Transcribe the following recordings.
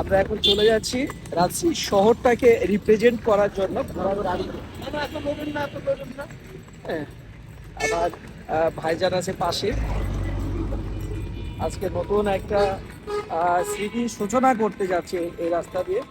আমরা এখন চলে যাচ্ছি রাজশাহী শহরটাকে রিপ্রেজেন্ট করার জন্য। ঘোড়ার। হ্যাঁ, ভাইজান আছে পাশে। আজকে নতুন একটা স্মৃতি সূচনা করতে যাচ্ছে এই রাস্তা দিয়ে।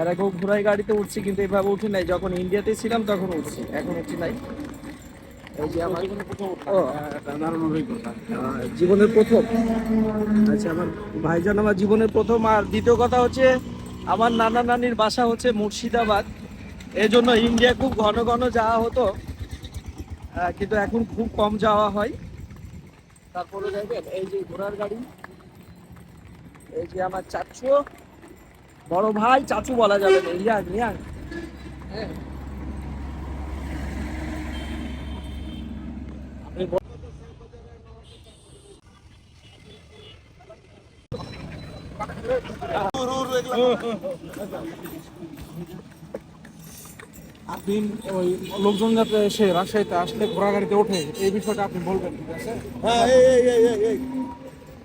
এর আগেও ঘোড়াই গাড়িতে উঠছি কিন্তু এভাবে উঠি নাই। যখন ইন্ডিয়াতে ছিলাম তখন উঠছি এখন উঠি নাই। এই যে আমার ও দারুণ অভিজ্ঞতা জীবনের প্রথম। আচ্ছা আমার ভাইজান আমার জীবনের প্রথম। আর দ্বিতীয় কথা হচ্ছে আমার নানা নানির বাসা হচ্ছে মুর্শিদাবাদ। এই জন্য ইন্ডিয়া খুব ঘন ঘন যাওয়া হতো। কিন্তু এখন খুব কম যাওয়া হয়। তারপরে দেখবেন এই যে ঘোড়ার গাড়ি এই যে আমার চাচু বড় ভাই চাচু বলা যাবে না ইয়াং ইয়াং হ্যাঁ। আপনি ওই লোকজন যাতে এসে রাজশাহীতে আসলে ঘোড়া গাড়িতে ওঠে এই বিষয়টা আপনি বলবেন ঠিক আছে? হ্যাঁ এই এই এই এই এই।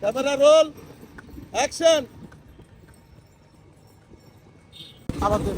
ক্যামেরা রোল অ্যাকশন আবার দেন।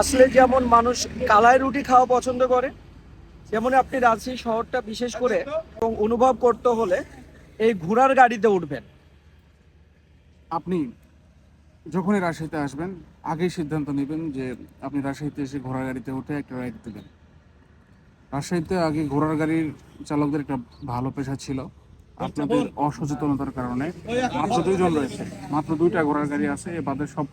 আসলে যেমন মানুষ কালাই রুটি খাওয়া পছন্দ করে যেমন আপনি রাজশাহী শহরটা বিশেষ করে এবং অনুভব করতে হলে এই ঘোড়ার গাড়িতে উঠবেন। আপনি যখনই রাজশাহীতে আসবেন, আগেই সিদ্ধান্ত নেবেন যে আপনি রাজশাহীতে এসে ঘোড়ার গাড়িতে উঠে একটা রাইড দেবেন। রাজশাহীতে আগে ঘোড়ার গাড়ির চালকদের একটা ভালো পেশা ছিল। আপনাদের অসচেতনতার কারণে মাত্র দুইজন রয়েছে, মাত্র দুইটা ঘোড়ার গাড়ি আছে, এ বাদে সব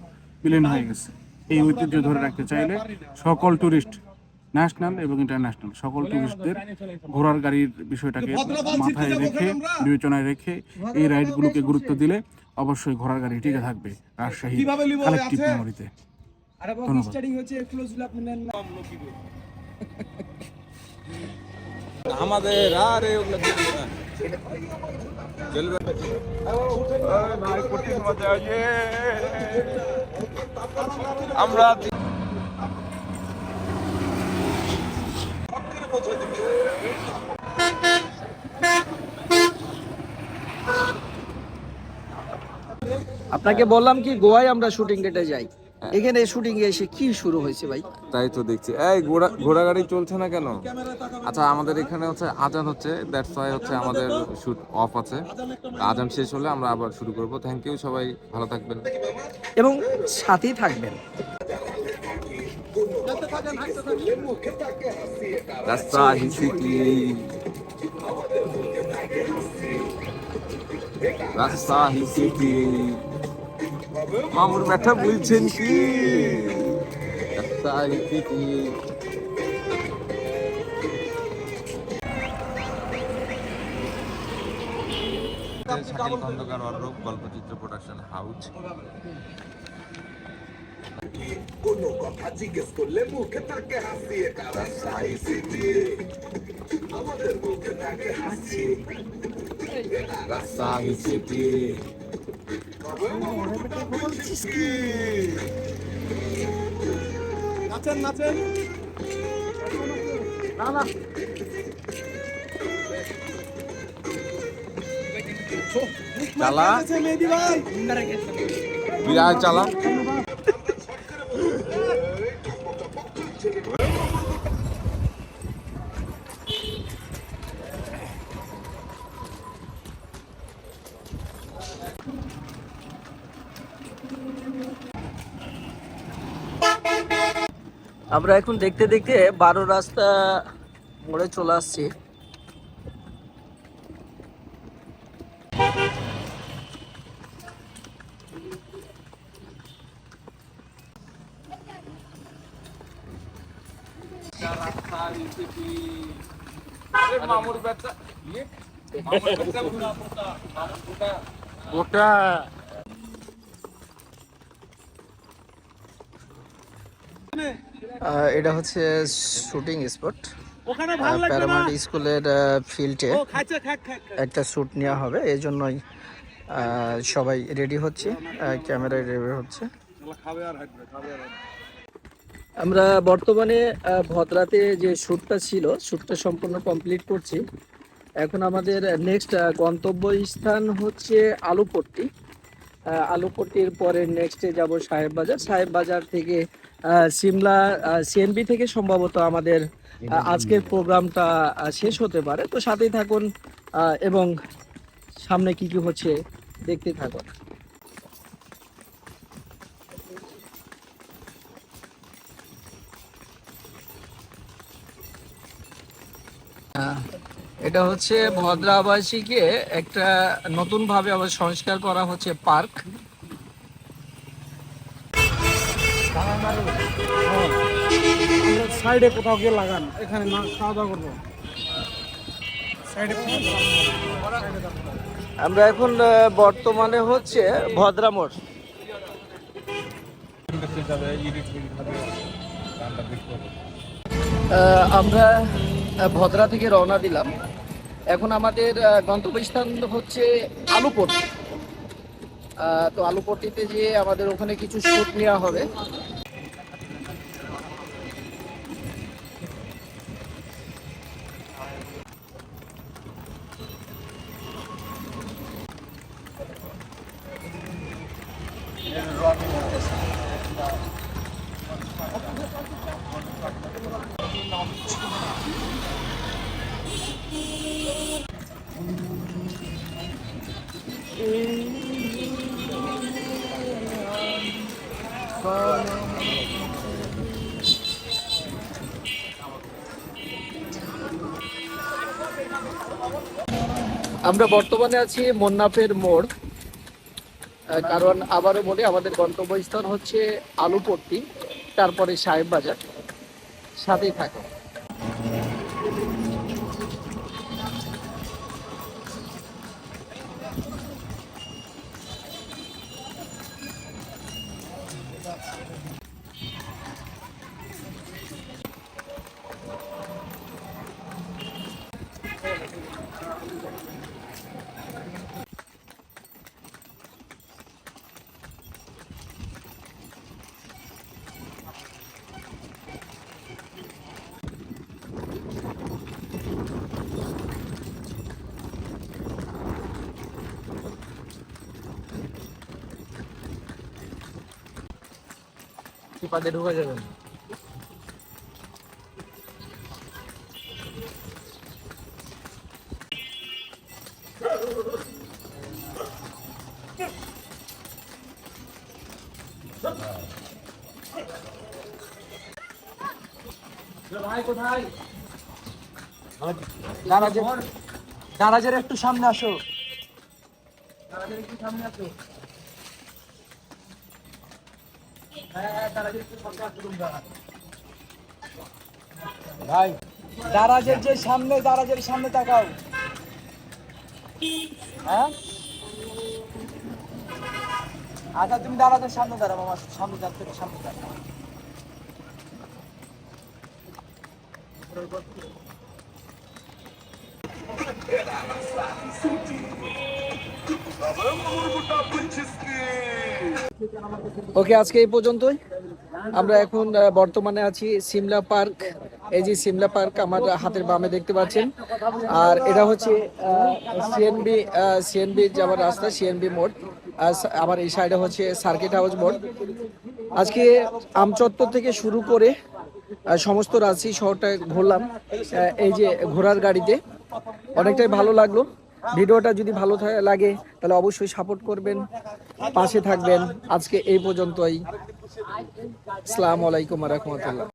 বিলীন হয়ে গেছে। এই ঐতিহ্য ধরে রাখতে চাইলে সকল টুরিস্ট ন্যাশনাল এবং ইন্টারন্যাশনাল সকল টুরিস্টদের ঘোড়ার গাড়ির বিষয়টাকে মাথায় রেখে বিবেচনায় রেখে এই রাইডগুলোকে গুরুত্ব দিলে অবশ্যই ঘোড়ার গাড়ি টিকে থাকবে রাজশাহী কীভাবে কালেকটিভ মেমোরিতে আমাদের আর আমরা আপনাকে বললাম কি গোয়ায় আমরা শুটিং ডেটে যাই। এখানে শুটিং এসে কি শুরু হয়েছে ভাই? তাই তো দেখছি। এই ঘোড়া ঘোড়া গাড়ি চলছে না কেন? আচ্ছা আমাদের এখানে হচ্ছে আজান হচ্ছে দ্যাটস ওয়াই হচ্ছে আমাদের শুট অফ আছে। আজান শেষ হলে আমরা আবার শুরু করব। থ্যাংক ইউ সবাই ভালো থাকবেন। এবং সাথেই থাকবেন। রাজশাহী সিটি রাজশাহী সিটি মামুর ব্যাটা বলছেন কি? সিটি শাকিল খন্দকার অর্ণব গল্পচিত্র প্রোডাকশন হাউস কোনো কথা জিজ্ঞেস করলে মুখে তাকে হাসিয়ে কারা সাই সিটি। আমাদের মুখে তাকে হাসি রাজশাহী সিটি। বলছিস কি? নাচেন নাচেন। না না। চালা। আছে মেহেদি ভাই। বিরাট চালা। আমরা এখন দেখতে দেখতে বারো রাস্তা মোড়ে চলে আসছি। ওটা এটা হচ্ছে শুটিং স্পট। প্যারামাউন্ট স্কুলের ফিল্ডে। একটা শ্যুট নেওয়া হবে এই জন্যই সবাই রেডি হচ্ছে ক্যামেরায় রেডি হচ্ছে। আমরা বর্তমানে ভদ্রাতে যে শ্যুটটা ছিল শ্যুটটা সম্পূর্ণ কমপ্লিট করছি। এখন আমাদের নেক্সট গন্তব্য স্থান হচ্ছে আলুপট্টি। আলুপট্টির পরে নেক্সটে যাব সাহেব বাজার সাহেব বাজার থেকে সিমলা সিএনবি থেকে সম্ভবত আমাদের আজকের প্রোগ্রামটা শেষ হতে পারে। তো সাথেই থাকুন এবং সামনে কি কি হচ্ছে দেখতে থাকুন। এটা হচ্ছে ভদ্রাবাসীকে একটা নতুন ভাবে আবার সংস্কার করা হচ্ছে পার্ক। সাইডে কোথাও গিয়ে লাগান, এখানে না, খাওয়া দাওয়া করব। আমরা এখন বর্তমানে হচ্ছে ভদ্রা মোড়। আমরা ভদ্রা থেকে রওনা দিলাম। এখন আমাদের গন্তব্যস্থান হচ্ছে আলুপট্টি। তো আলুপট্টিতে যেয়ে আমাদের ওখানে কিছু শ্যুট নেওয়া হবে। আমরা বর্তমানে আছি মন্নাফের মোড়। কারণ আবারও বলি, আমাদের গন্তব্যস্থল হচ্ছে আলুপট্টি, তারপরে সাহেব বাজার। সাথেই থাকে টিপাতে ঢুকে যাবেন। দারাজের একটু সামনে আসো। দারাজের একটু সামনে আসো। ভাই দারাজের যে সামনে দারাজের সামনে তাকাও হ্যাঁ আচ্ছা তুমি দারাজের সামনে দাঁড়াও আমার সামনে যাচ্ছে সামনে দাঁড়াও ওকে, আজকে এই পর্যন্তই। আমরা এখন বর্তমানে আছি সিমলা পার্ক। এই যে সিমলা পার্ক আমার হাতের বামে দেখতে পাচ্ছেন। আর এটা হচ্ছে সিএনবি সিএনবি যাওয়ার রাস্তা সিএনবি মোড়। আর আমার এই সাইডে হচ্ছে সার্কিট হাউস মোড়। আজকে আমচত্বর থেকে শুরু করে সমস্ত রাজশাহী শহরটা ঘুরলাম এই যে ঘোড়ার গাড়িতে। অনেকটাই ভালো লাগল। ভিডিওটা যদি ভালো লাগে, তাহলে অবশ্যই সাপোর্ট করবেন, পাশে থাকবেন। আজকে এই পর্যন্তই। আসসালামু আলাইকুম রহমতুল্লাহ।